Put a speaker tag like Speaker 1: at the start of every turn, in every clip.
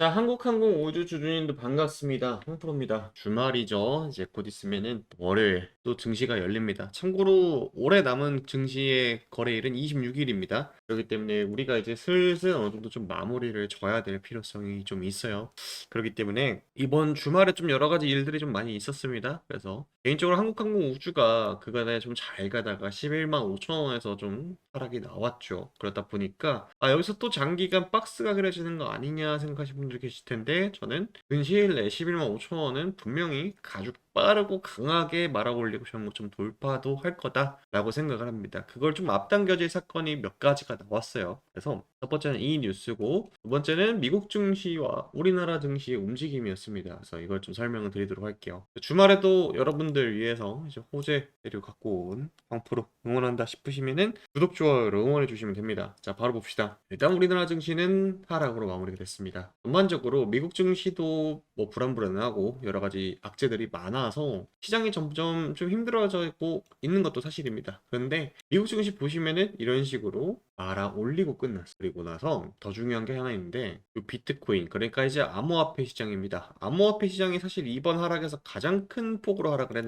Speaker 1: 자, 한국항공 우주 주주님도 반갑습니다. 홍프로입니다. 주말이죠. 이제 곧 있으면은 월요일 또 증시가 열립니다. 참고로 올해 남은 증시의 거래일은 26일입니다. 그렇기 때문에 우리가 이제 슬슬 어느 정도 좀 마무리를 져야 될 필요성이 좀 있어요. 그렇기 때문에 이번 주말에 좀 여러 가지 일들이 좀 많이 있었습니다. 그래서 개인적으로 한국항공 우주가 그간에 좀 잘 가다가 11만 5천 원에서 좀 하락이 나왔죠. 그러다 보니까 아 여기서 또 장기간 박스가 그려지는 거 아니냐 생각하시는 분들 계실 텐데 저는 근시일 내에 11만 5천 원은 분명히 가죽 빠르고 강하게 말아 올리고 전국 좀 돌파도 할 거다라고 생각을 합니다. 그걸 좀 앞당겨질 사건이 몇 가지가 나왔어요. 그래서 첫 번째는 이 뉴스고 두 번째는 미국 증시와 우리나라 증시의 움직임이었습니다. 그래서 이걸 좀 설명을 드리도록 할게요. 주말에도 여러분들 위해서 이제 호재 재료 갖고 온 황프로 응원한다 싶으시면은 구독 좋아요로 응원해 주시면 됩니다. 자 바로 봅시다. 일단 우리나라 증시는 하락으로 마무리가 됐습니다. 전반적으로 미국 증시도 뭐 불안불안하고 여러 가지 악재들이 많아서 시장이 점점 좀 힘들어지고 있는 것도 사실입니다. 그런데 미국 증시 보시면은 이런 식으로 말아 올리고 끝났어. 그리고 나서 더 중요한 게 하나 있는데 이 비트코인 그러니까 이제 암호화폐 시장입니다. 암호화폐 시장이 사실 이번 하락에서 가장 큰 폭으로 하락을 했는데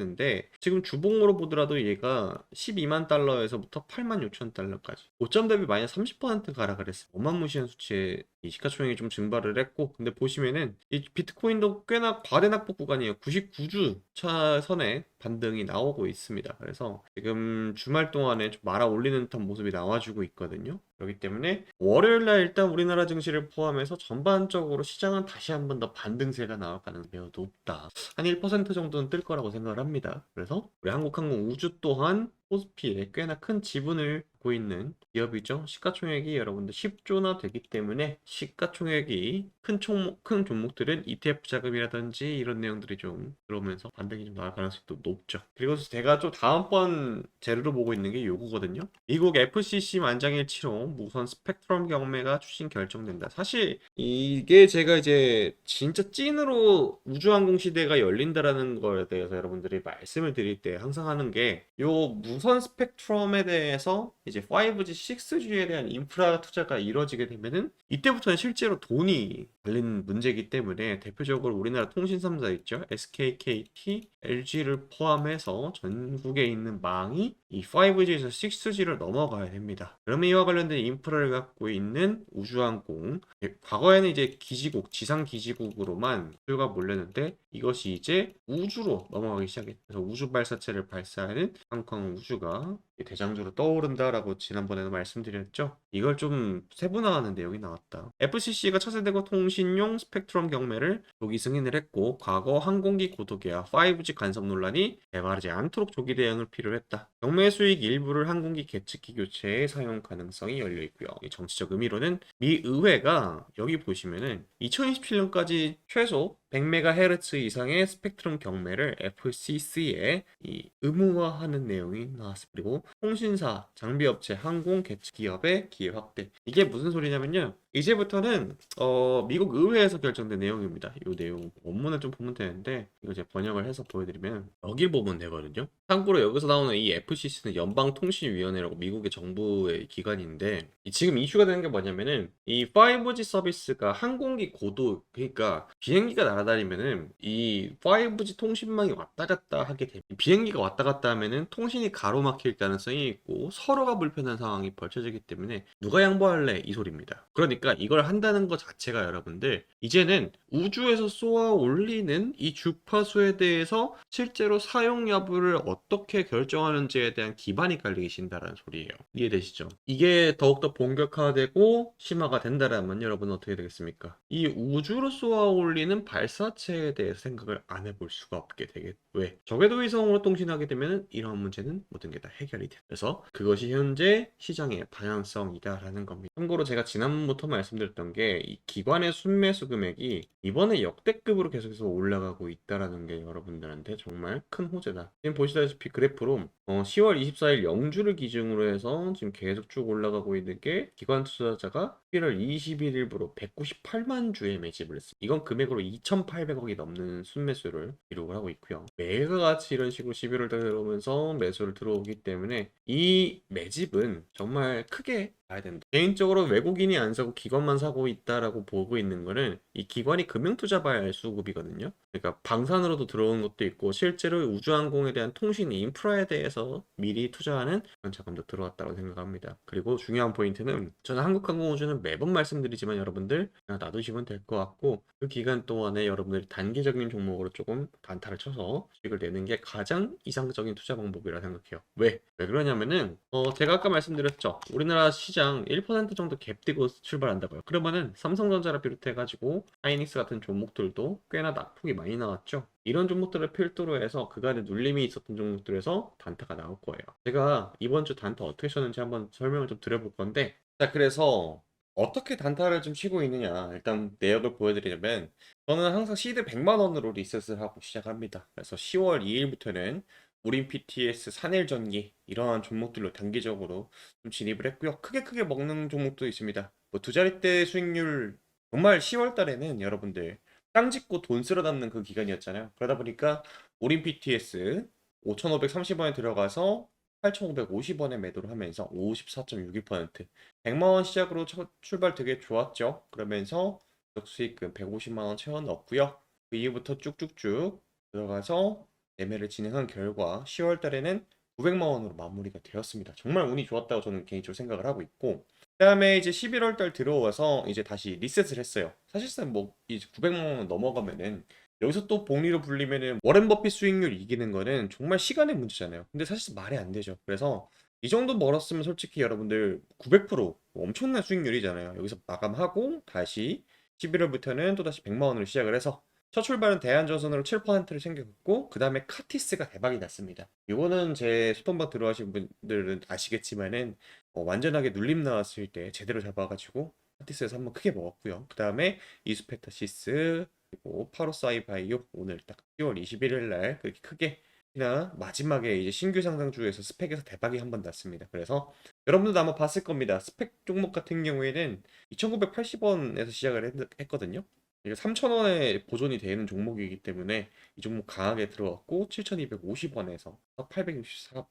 Speaker 1: 지금 주봉으로 보더라도 얘가 12만 달러에서부터 8만 6천 달러까지 5점 대비 마이너스 30%가 하락을 했어요. 어마무시한 수치의 이 시가총액이 좀 증발을 했고 근데 보시면은 이 비트코인도 꽤나 과대 낙폭 구간이에요. 99주 차 선에 반등이 나오고 있습니다. 그래서 지금 주말 동안에 좀 말아 올리는 듯한 모습이 나와주고 있거든요. 그렇기 때문에 월요일 날 일단 우리나라 증시를 포함해서 전반적으로 시장은 다시 한 번 더 반등세가 나올 가능성이 매우 높다. 한 1% 정도는 뜰 거라고 생각을 합니다. 그래서 우리 한국항공 우주 또한 코스피에 꽤나 큰 지분을 갖고 있는 기업이죠. 시가총액이 여러분들 10조나 되기 때문에 시가총액이 큰 종목, 큰 종목들은 ETF 자금이라든지 이런 내용들이 좀 들어오면서 반등이 좀 나올 가능성이 또 높죠. 그리고 제가 좀 다음번 재료로 보고 있는 게 요거거든요. 미국 FCC 만장일치로 무선 스펙트럼 경매가 추진 결정된다. 사실 이게 제가 이제 진짜 찐으로 우주항공 시대가 열린다라는 거에 대해서 여러분들이 말씀을 드릴 때 항상 하는 게 요 무선 스펙트럼에 대해서 이제 5G, 6G에 대한 인프라 투자가 이루어지게 되면은 이때부터는 실제로 돈이 달린 문제이기 때문에 대표적으로 우리나라 통신 3사 있죠. SK, KT, LG를 포함해서 전국에 있는 망이 이 5G에서 6G를 넘어가야 됩니다. 그러면 이와 관련된 인프라를 갖고 있는 우주항공, 예, 과거에는 이제 기지국, 지상 기지국으로만 수요가 몰렸는데 이것이 이제 우주로 넘어가기 시작했죠. 그래서 우주 발사체를 발사하는 항공 우주가 대장주로 떠오른다라고 지난번에도 말씀드렸죠. 이걸 좀 세분화하는 내용이 나왔다. FCC가 차세대고 통신용 스펙트럼 경매를 조기 승인을 했고 과거 항공기 고도계와 5G 간섭 논란이 개발하지 않도록 조기 대응을 필요로 했다. 경매 수익 일부를 항공기 계측기 교체에 사용 가능성이 열려 있고요. 이 정치적 의미로는 미 의회가 여기 보시면은 2027년까지 최소 100MHz 이상의 스펙트럼 경매를 FCC에 이 의무화하는 내용이 나왔습니다. 그리고 통신사, 장비업체, 항공, 계측 기업의 기회 확대. 이게 무슨 소리냐면요. 이제부터는 어, 미국 의회에서 결정된 내용입니다. 이 내용 원문을 좀 보면 되는데 이거 제가 번역을 해서 보여드리면 여기 보면 되거든요. 참고로 여기서 나오는 이 FCC는 연방통신위원회라고 미국의 정부의 기관인데 이 지금 이슈가 되는 게 뭐냐면은 이 5G 서비스가 항공기 고도 그러니까 비행기가 날아 다니면은 이 5G 통신망이 왔다 갔다 하게 되면 비행기가 왔다 갔다 하면은 통신이 가로막힐 가능성이 있고 서로가 불편한 상황이 벌쳐지기 때문에 누가 양보할래 이 소리입니다. 그러니까 이걸 한다는 것 자체가 여러분들 이제는 우주에서 쏘아 올리는 이 주파수에 대해서 실제로 사용 여부를 어떻게 결정하는지에 대한 기반이 깔리신다라는 소리예요. 이해되시죠? 이게 더욱더 본격화되고 심화가 된다라면 여러분 어떻게 되겠습니까? 이 우주로 쏘아 올리는 발 사체에 대해서 생각을 안 해볼 수가 없게 되겠. 왜? 적외도 위성으로 통신하게 되면 이런 문제는 모든 게 다 해결이 돼. 그래서 그것이 현재 시장의 방향성이다라는 겁니다. 참고로 제가 지난번부터 말씀드렸던 게 이 기관의 순매수 금액이 이번에 역대급으로 계속해서 올라가고 있다라는 게 여러분들한테 정말 큰 호재다. 지금 보시다시피 그래프로 어, 10월 24일 영주를 기준으로 해서 지금 계속 쭉 올라가고 있는 게 기관 투자자가 11월 21일부로 198만 주의 매집을 했습니다. 이건 금액으로 2,800억이 넘는 순매수를 기록을 하고 있고요. 매일과 같이 이런 식으로 11월 달에 들어오면서 매수를 들어오기 때문에 이 매집은 정말 크게 봐야 된다. 개인적으로 외국인이 안 사고 기관만 사고 있다라고 보고 있는 거는 이 기관이 금융투자발 수급이거든요. 그러니까 방산으로도 들어오는 것도 있고 실제로 우주항공에 대한 통신 인프라에 대해서 미리 투자하는 그런 자금도 들어왔다고 생각합니다. 그리고 중요한 포인트는 저는 한국항공우주는 매번 말씀드리지만 여러분들 놔두시면 될 것 같고 그 기간 동안에 여러분들이 단기적인 종목으로 조금 단타를 쳐서 수익을 내는 게 가장 이상적인 투자 방법이라 생각해요. 왜? 왜 그러냐면은 어 제가 아까 말씀드렸죠. 우리나라 시장 1% 정도 갭띄고 출발한다고요. 그러면은 삼성전자를 비롯해 가지고 하이닉스 같은 종목들도 꽤나 낙폭이 많이 나왔죠. 이런 종목들을 필두로 해서 그간의 눌림이 있었던 종목들에서 단타가 나올 거예요. 제가 이번 주 단타 어떻게 쳤는지 한번 설명을 좀 드려볼 건데 자 그래서 어떻게 단타를 좀 치고 있느냐 일단 내역을 보여드리려면 저는 항상 시드 100만 원으로 리셋을 하고 시작합니다. 그래서 10월 2일부터는 우린 PTS, 산일전기 이러한 종목들로 단기적으로 좀 진입을 했고요. 크게 크게 먹는 종목도 있습니다. 뭐 두 자릿대 수익률 정말 10월 달에는 여러분들 땅 짓고 돈 쓸어 담는 그 기간이었잖아요. 그러다 보니까 우린 PTS 5,530원에 들어가서 8,550원에 매도를 하면서 54.61% 100만 원 시작으로 첫 출발 되게 좋았죠. 그러면서 수익금 150만 원 채워 넣었고요. 그 이후부터 쭉쭉쭉 들어가서 매매를 진행한 결과 10월 달에는 900만 원으로 마무리가 되었습니다. 정말 운이 좋았다고 저는 개인적으로 생각을 하고 있고 그다음에 이제 11월 달 들어와서 이제 다시 리셋을 했어요. 사실상 뭐 이제 900만 원 넘어가면은 여기서 또 복리로 불리면은 워렌 버핏 수익률 이기는 거는 정말 시간의 문제잖아요. 근데 사실 말이 안 되죠. 그래서 이 정도 멀었으면 솔직히 여러분들 900% 엄청난 수익률이잖아요. 여기서 마감하고 다시 11월부터는 또다시 100만 원으로 시작을 해서 첫 출발은 대한전선으로 7%를 챙겨갔고 그 다음에 카티스가 대박이 났습니다. 이거는 제 소통방 들어가신 분들은 아시겠지만은 어, 완전하게 눌림 나왔을 때 제대로 잡아가지고 카티스에서 한번 크게 먹었고요. 그 다음에 이수페타시스 그리고 파로사이바이오 오늘 딱 10월 21일 날 그렇게 크게 나 마지막에 이제 신규 상장주에서 스펙에서 대박이 한 번 났습니다. 그래서 여러분들도 아마 봤을 겁니다. 스펙 종목 같은 경우에는 2,980원에서 시작을 했, 했거든요. 이게 3,000원에 보존이 되는 종목이기 때문에 이 종목 강하게 들어갔고 7,250원에서 864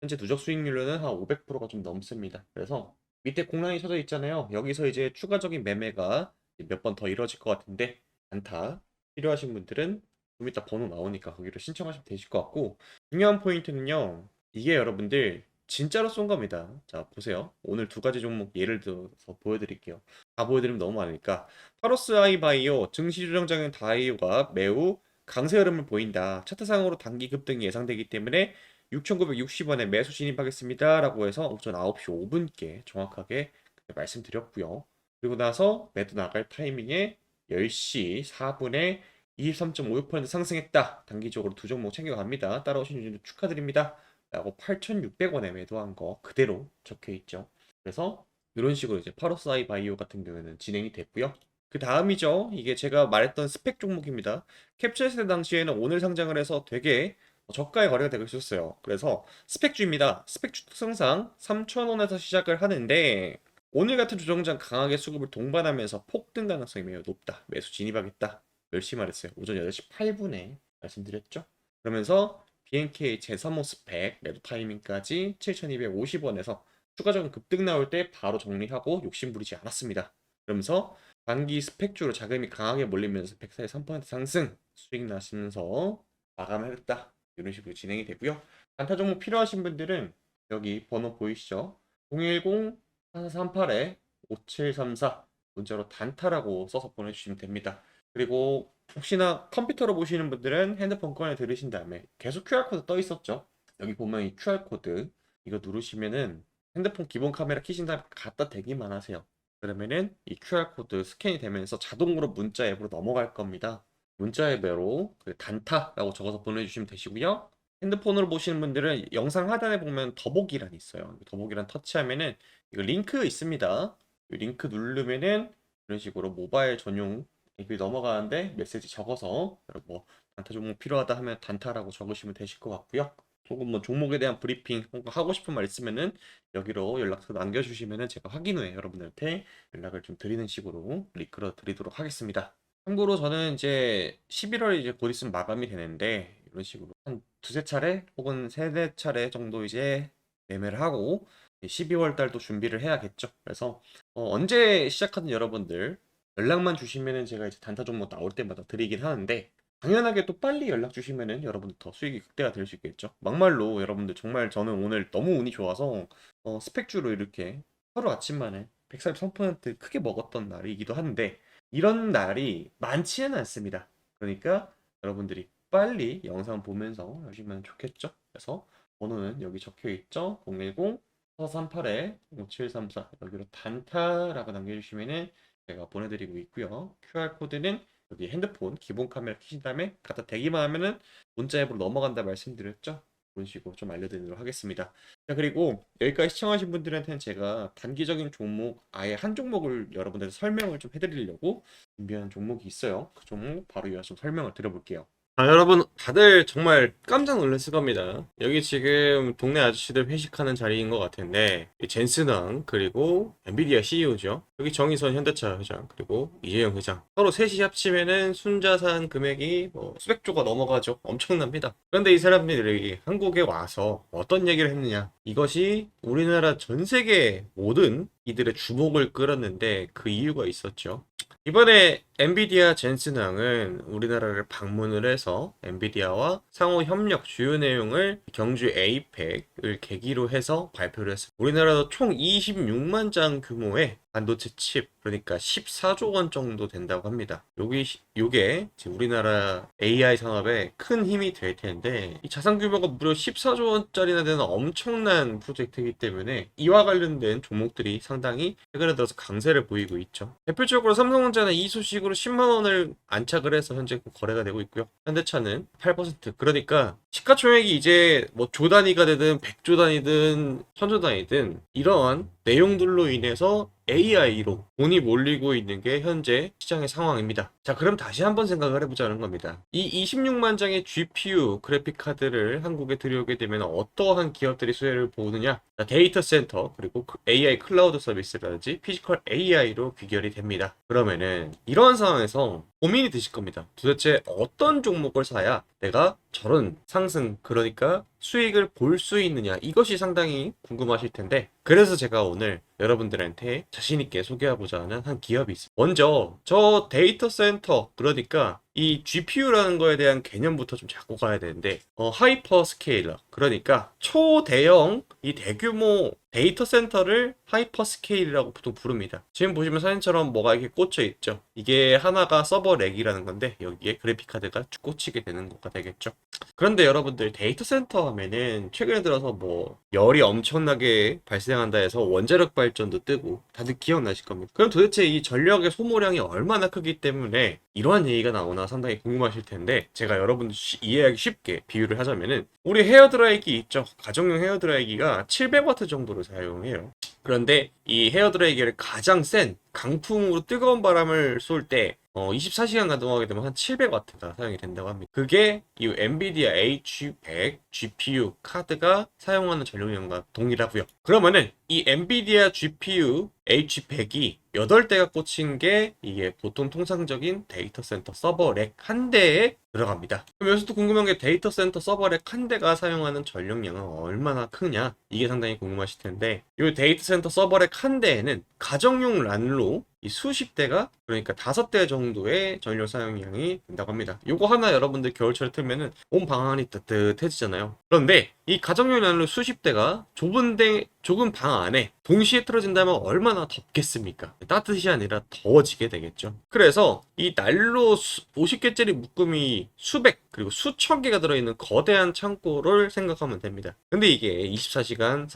Speaker 1: 현재 누적 수익률로는 한 500%가 좀 넘습니다. 그래서 밑에 공란이 쳐져 있잖아요. 여기서 이제 추가적인 매매가 몇 번 더 이루어질 것 같은데 단타 필요하신 분들은 좀 이따 번호 나오니까 거기로 신청하시면 되실 것 같고 중요한 포인트는요. 이게 여러분들 진짜로 쏜 겁니다. 자 보세요. 오늘 두 가지 종목 예를 들어서 보여드릴게요. 다 보여드리면 너무 많으니까 파로스 아이바이오 증시 조정장인 다이오가 매우 강세 흐름을 보인다. 차트상으로 단기 급등이 예상되기 때문에 6,960원에 매수 진입하겠습니다. 라고 해서 오전 9시 5분께 정확하게 말씀드렸고요. 그리고 나서 매도 나갈 타이밍에 10시 4분에 23.56% 상승했다. 단기적으로 두 종목 챙겨갑니다. 따라오신 분들 축하드립니다. 라고 8,600원에 매도한 거 그대로 적혀 있죠. 그래서 이런 식으로 이제 파로사이 바이오 같은 경우에는 진행이 됐고요. 그 다음이죠. 이게 제가 말했던 스펙 종목입니다. 캡처했을 당시에는 오늘 상장을 해서 되게 저가의 거래가 되고 있었어요. 그래서 스펙주입니다. 스펙주 특성상 3,000원에서 시작을 하는데 오늘 같은 조정장 강하게 수급을 동반하면서 폭등 가능성이 매우 높다. 매수 진입하겠다. 열심히 말했어요. 오전 8시 8분에 말씀드렸죠. 그러면서 BNK 제3호 스펙 매도 타이밍까지 7,250원에서 추가적인 급등 나올 때 바로 정리하고 욕심 부리지 않았습니다. 그러면서 단기 스펙주로 자금이 강하게 몰리면서 143% 상승 수익 나시면서 마감을 했다. 이런 식으로 진행이 되고요. 단타 종목 필요하신 분들은 여기 번호 보이시죠? 010-4438-5734 문자로 단타라고 써서 보내주시면 됩니다. 그리고 혹시나 컴퓨터로 보시는 분들은 핸드폰 꺼내 들으신 다음에 계속 QR코드 떠 있었죠? 여기 보면 이 QR코드 이거 누르시면은 핸드폰 기본 카메라 켜신 다음에 갖다 대기만 하세요. 그러면은 이 QR코드 스캔이 되면서 자동으로 문자 앱으로 넘어갈 겁니다. 문자 앱으로 그 단타라고 적어서 보내주시면 되시고요. 핸드폰으로 보시는 분들은 영상 하단에 보면 더보기란 있어요. 더보기란 터치하면은 이거 링크 있습니다. 이 링크 누르면은 이런 식으로 모바일 전용 앱이 넘어가는데 메시지 적어서 뭐 단타 종목 필요하다 하면 단타라고 적으시면 되실 것 같고요. 혹은 뭐 종목에 대한 브리핑 혹은 하고 싶은 말 있으면은 여기로 연락처 남겨주시면은 제가 확인 후에 여러분들한테 연락을 좀 드리는 식으로 이끌어 드리도록 하겠습니다. 참고로 저는 이제 11월 이제 곧 있으면 마감이 되는데 이런 식으로 한 두세 차례 혹은 세네 차례 정도 이제 매매를 하고 12월 달도 준비를 해야겠죠. 그래서 어, 언제 시작하든 여러분들 연락만 주시면은 제가 이제 단타 종목 나올 때마다 드리긴 하는데 당연하게 또 빨리 연락 주시면은 여러분들 더 수익이 극대화 될 수 있겠죠. 막말로 여러분들 정말 저는 오늘 너무 운이 좋아서 어, 스펙주로 이렇게 하루 아침 만에 143% 크게 먹었던 날이기도 한데 이런 날이 많지는 않습니다. 그러니까 여러분들이 빨리 영상 보면서 하시면 좋겠죠. 그래서 번호는 여기 적혀 있죠. 010 4438에 5734 여기로 단타라고 남겨주시면은 제가 보내드리고 있고요. QR 코드는 여기 핸드폰 기본 카메라 켜신 다음에 갖다 대기만 하면은 문자 앱으로 넘어간다 말씀드렸죠. 그런 식으로 좀 알려드리도록 하겠습니다. 자 그리고 여기까지 시청하신 분들한테는 제가 단기적인 종목 아예 한 종목을 여러분들한테 설명을 좀 해드리려고 준비한 종목이 있어요. 그 종목 바로 이어서 좀 설명을 드려볼게요. 아, 여러분, 다들 정말 깜짝 놀랐을 겁니다. 여기 지금 동네 아저씨들 회식하는 자리인 것 같은데, 이 젠스낭, 그리고 엔비디아 CEO죠. 여기 정의선 현대차 회장, 그리고 이재용 회장. 서로 셋이 합치면은 순자산 금액이 뭐 수백조가 넘어가죠. 엄청납니다. 그런데 이 사람들이 한국에 와서 어떤 얘기를 했느냐. 이것이 우리나라 전 세계 모든 이들의 주목을 끌었는데 그 이유가 있었죠. 이번에 엔비디아 젠슨항은 우리나라를 방문을 해서 엔비디아와 상호 협력 주요 내용을 경주 에이펙을 계기로 해서 발표를 했습니다. 우리나라도 총 26만 장 규모의 반도체 칩, 그러니까 14조 원 정도 된다고 합니다. 여기, 요게 우리나라 AI 산업에 큰 힘이 될 텐데, 이 자산 규모가 무려 14조 원짜리나 되는 엄청난 프로젝트이기 때문에 이와 관련된 종목들이 상당히 최근에 들어서 강세를 보이고 있죠. 대표적으로 삼성전자는 이 소식으로 10만 원을 안착을 해서 현재 거래가 되고 있고요. 현대차는 8%. 그러니까 시가총액이 이제 뭐 조 단위가 되든 100조 단위든 1000조 단위든 이러한 내용들로 인해서 AI로 돈이 몰리고 있는 게 현재 시장의 상황입니다. 자, 그럼 다시 한번 생각을 해보자는 겁니다. 이 26만 장의 GPU 그래픽 카드를 한국에 들여오게 되면 어떠한 기업들이 수혜를 보느냐? 자, 데이터 센터 그리고 그 AI 클라우드 서비스라든지 피지컬 AI로 귀결이 됩니다. 그러면은 이런 상황에서 고민이 드실 겁니다. 도대체 어떤 종목을 사야 내가 저런 상승 그러니까 수익을 볼 수 있느냐 이것이 상당히 궁금하실 텐데 그래서 제가 오늘 여러분들한테 자신있게 소개하고자 하는 한 기업이 있습니다. 먼저 저 데이터 센터 그러니까 이 GPU라는 거에 대한 개념부터 좀 잡고 가야 되는데 어, 하이퍼 스케일러 그러니까 초대형 이 대규모 데이터 센터를 하이퍼 스케일이라고 보통 부릅니다. 지금 보시면 사진처럼 뭐가 이렇게 꽂혀 있죠. 이게 하나가 서버 렉이라는 건데 여기에 그래픽 카드가 쭉 꽂히게 되는 거가 되겠죠. 그런데 여러분들 데이터 센터 하면은 최근에 들어서 뭐 열이 엄청나게 발생한다 해서 원자력 발 전도 뜨고 다들 기억나실 겁니다. 그럼 도대체 이 전력의 소모량이 얼마나 크기 때문에 이러한 얘기가 나오나 상당히 궁금하실 텐데 제가 여러분들 쉬- 이해하기 쉽게 비유를 하자면은 우리 헤어드라이기 있죠. 가정용 헤어드라이기가 700와트 정도를 사용해요. 그런데 이 헤어드라이기를 가장 센 강풍으로 뜨거운 바람을 쏠 때 어, 24시간 가동하게 되면 한 700와트가 사용이 된다고 합니다. 그게 이 엔비디아 H100 GPU 카드가 사용하는 전력량과 동일하고요. 그러면은 이 엔비디아 GPU H100이 8대가 꽂힌 게 이게 보통 통상적인 데이터 센터 서버 렉 한 대에 들어갑니다. 그럼 여기서 또 궁금한 게 데이터 센터 서버 렉 한 대가 사용하는 전력량은 얼마나 크냐? 이게 상당히 궁금하실 텐데 이 데이터 센터 서버 렉 한 대에는 가정용 란로 이 수십 대가 그러니까 다섯 대 정도의 전력 사용량이 된다고 합니다. 요거 하나 여러분들 겨울철에 틀면은 온 방 안이 따뜻해지잖아요. 그런데 이 가정용 란로 수십 대가 좁은 데 좁은 방 안에 동시에 틀어진다면 얼마나 덥겠습니까? 따뜻이 아니라 더워지게 되겠죠. 그래서 이 난로 50개짜리 묶음이 수백 그리고 수천 개가 들어있는 거대한 창고를 생각하면 됩니다. 근데 이게 24시간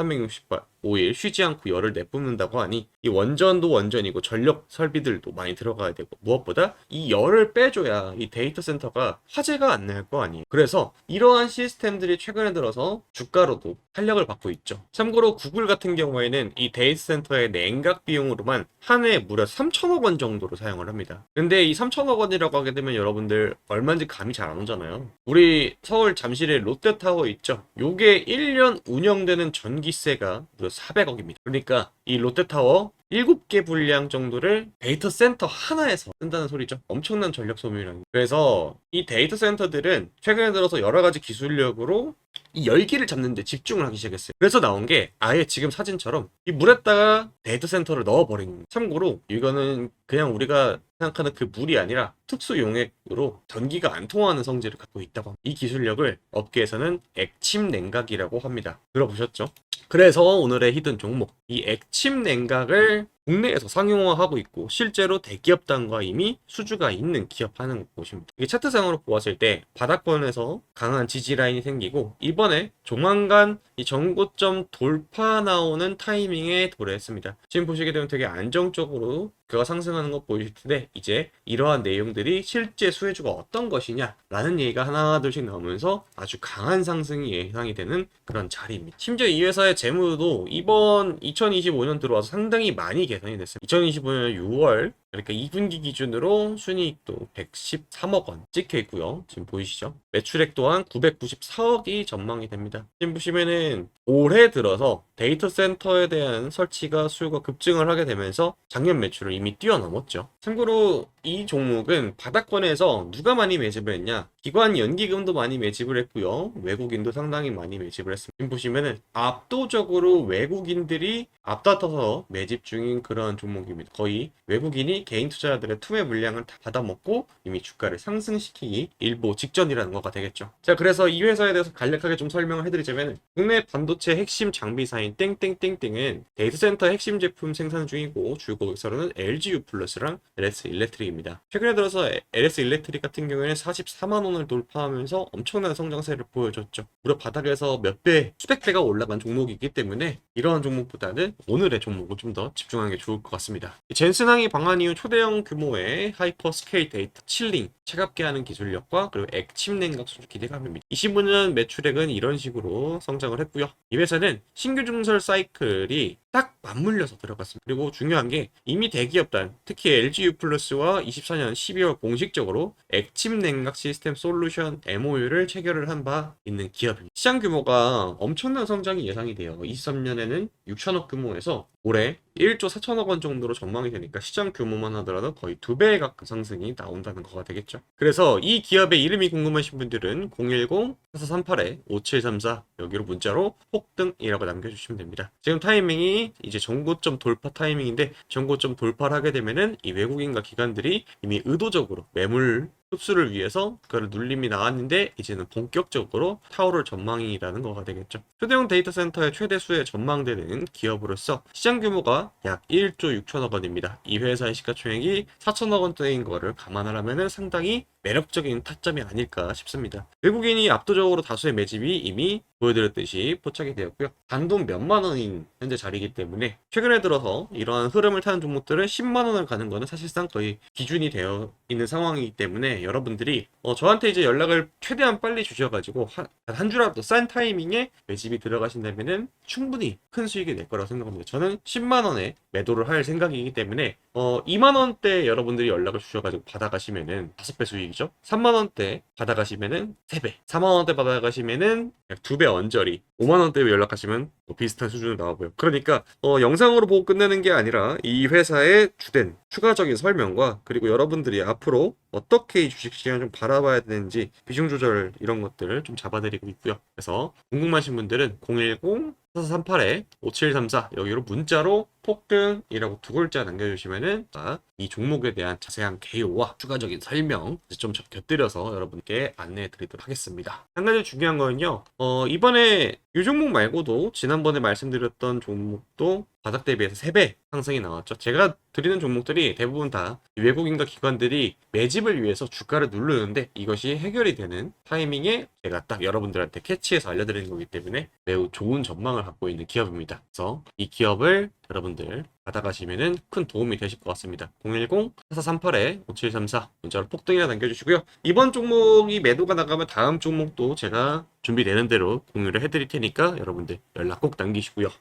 Speaker 1: 365일 쉬지 않고 열을 내뿜는다고 하니 이 원전도 원전이고 전력 설비들도 많이 들어가야 되고 무엇보다 이 열을 빼줘야 이 데이터 센터가 화재가 안 날 거 아니에요. 그래서 이러한 시스템들이 최근에 들어서 주가로도 탄력을 받고 있죠. 참고로 구글 같은 경우에는 이 데이터 센터의 냉각 비용으로만 한 해에 무려 3천억 원 정도로 사용을 합니다. 근데 이 3천억 원이라고 하게 되면 여러분들 얼마인지 감이 잘 안 오잖아요. 우리 서울 잠실에 롯데타워 있죠? 요게 1년 운영되는 전기세가 무려 400억입니다. 그러니까 이 롯데타워 7개 분량 정도를 데이터 센터 하나에서 쓴다는 소리죠. 엄청난 전력 소비量. 그래서 이 데이터 센터들은 최근에 들어서 여러 가지 기술력으로 이 열기를 잡는 데 집중을 하기 시작했어요. 그래서 나온 게 아예 지금 사진처럼 이 물에다가 데이터 센터를 넣어버린. 참고로 이거는 그냥 우리가 생각하는 그 물이 아니라 특수 용액으로 전기가 안 통하는 성질을 갖고 있다고 합니다. 이 기술력을 업계에서는 액침 냉각이라고 합니다. 들어보셨죠? 그래서 오늘의 히든 종목 이 액침 냉각을 국내에서 상용화하고 있고 실제로 대기업단과 이미 수주가 있는 기업 하는 곳입니다. 이게 차트상으로 보았을 때 바닥권에서 강한 지지 라인이 생기고 이번에 조만간 이 전고점 돌파 나오는 타이밍에 도래했습니다. 지금 보시게 되면 되게 안정적으로 그가 상승하는 것 보이실 텐데 이제 이러한 내용들이 실제 수혜주가 어떤 것이냐라는 얘기가 하나 둘씩 나오면서 아주 강한 상승이 예상이 되는 그런 자리입니다. 심지어 이 회사의 재무도 이번 2025년 들어와서 상당히 많이 개선이 됐어요. 2025년 6월 그러니까 2분기 기준으로 순이익도 113억 원 찍혀 있고요. 지금 보이시죠? 매출액 또한 994억이 전망이 됩니다. 지금 보시면은 올해 들어서 데이터 센터에 대한 설치가 수요가 급증을 하게 되면서 작년 매출을 이미 뛰어넘었죠. 참고로 이 종목은 바닥권에서 누가 많이 매집을 했냐? 기관 연기금도 많이 매집을 했고요. 외국인도 상당히 많이 매집을 했습니다. 지금 보시면은 압도적으로 외국인들이 앞다퉈서 매집 중인 그런 종목입니다. 거의 외국인이 개인 투자자들의 투매 물량을 다 받아먹고 이미 주가를 상승시키기 일보 직전이라는 거가 되겠죠. 자, 그래서 이 회사에 대해서 간략하게 좀 설명을 해드리자면 국내 반도체 핵심 장비사인 땡땡땡땡은 데이터 센터 핵심 제품 생산 중이고 주 고객사로는 LGU 플러스랑 LS 일렉트릭입니다. 최근에 들어서 LS 일렉트릭 같은 경우에는 44만 원을 돌파하면서 엄청난 성장세를 보여줬죠. 무려 바닥에서 몇 배, 수백 배가 올라간 종목이기 때문에 이러한 종목보다는 오늘의 종목을 좀 더 집중하는 게 좋을 것 같습니다. 젠슨항이 방한 이후 초대형 규모의 하이퍼 스케일 데이터 칠링, 차갑게 하는 기술력과 그리고 액침 냉각 수주 기대감입니다. 25년 매출액은 이런 식으로 성장을 했고요. 이 회사는 신규 증설 사이클이 딱 맞물려서 들어갔습니다. 그리고 중요한 게 이미 대기업단, 특히 LGU 플러스와 24년 12월 공식적으로 액침 냉각 시스템 솔루션 MOU를 체결을 한 바 있는 기업입니다. 시장 규모가 엄청난 성장이 예상이 돼요. 23년에는 6천억 규모에서 올해 1조 4천억 원 정도로 전망이 되니까 시장 규모만 하더라도 거의 두 배에 가까운 상승이 나온다는 거가 되겠죠. 그래서 이 기업의 이름이 궁금하신 분들은 010-4438-5734 여기로 문자로 폭등이라고 남겨주시면 됩니다. 지금 타이밍이 이제 전고점 돌파 타이밍인데 전고점 돌파를 하게 되면은 이 외국인과 기관들이 이미 의도적으로 매물 흡수를 위해서 그걸 눌림이 나왔는데 이제는 본격적으로 타오를 전망이라는 거가 되겠죠. 초대형 데이터 센터의 최대 수에 전망되는 기업으로서 시장 규모가 약 1조 6천억 원입니다. 이 회사의 시가총액이 4천억 원대인 거를 감안을 하면은 상당히 매력적인 타점이 아닐까 싶습니다. 외국인이 압도적으로 다수의 매집이 이미 보여드렸듯이 포착이 되었고요. 단돈 몇만 원인 현재 자리이기 때문에 최근에 들어서 이러한 흐름을 타는 종목들은 10만 원을 가는 거는 사실상 거의 기준이 되어 있는 상황이기 때문에 여러분들이 어, 저한테 이제 연락을 최대한 빨리 주셔가지고 한, 한 주라도 싼 타이밍에 매집이 들어가신다면은 충분히 큰 수익이 낼 거라고 생각합니다. 저는 10만 원에 매도를 할 생각이기 때문에 어, 2만 원대 여러분들이 연락을 주셔가지고 받아가시면은 5배 수익이 죠. 3만 원대 받아가시면은 3배, 4만 원대 받아가시면은 약 2배 언저리, 5만 원대 연락하시면 뭐 비슷한 수준으로 나와보여. 그러니까 어, 영상으로 보고 끝내는 게 아니라 이 회사의 주된 추가적인 설명과 그리고 여러분들이 앞으로 어떻게 이 주식 시장을 좀 바라봐야 되는지 비중 조절 이런 것들을 좀 잡아드리고 있고요. 그래서 궁금하신 분들은 010 4438에 5734 여기로 문자로 폭등이라고 두 글자 남겨주시면은 아, 이 종목에 대한 자세한 개요와 추가적인 설명 좀 곁들여서 여러분께 안내해 드리도록 하겠습니다. 한 가지 중요한 거는요. 어, 이번에 이 종목 말고도 지난번에 말씀드렸던 종목도 바닥 대비해서 3배 상승이 나왔죠. 제가 드리는 종목들이 대부분 다 외국인과 기관들이 매집을 위해서 주가를 누르는데 이것이 해결이 되는 타이밍에 제가 딱 여러분들한테 캐치해서 알려드리는 거기 때문에 매우 좋은 전망을 갖고 있는 기업입니다. 그래서 이 기업을 여러분들 받아가시면은 큰 도움이 되실 것 같습니다. 010-4438-5734 문자로 폭등이나 남겨주시고요. 이번 종목이 매도가 나가면 다음 종목도 제가 준비되는 대로 공유를 해드릴 테니까 여러분들 연락 꼭 남기시고요.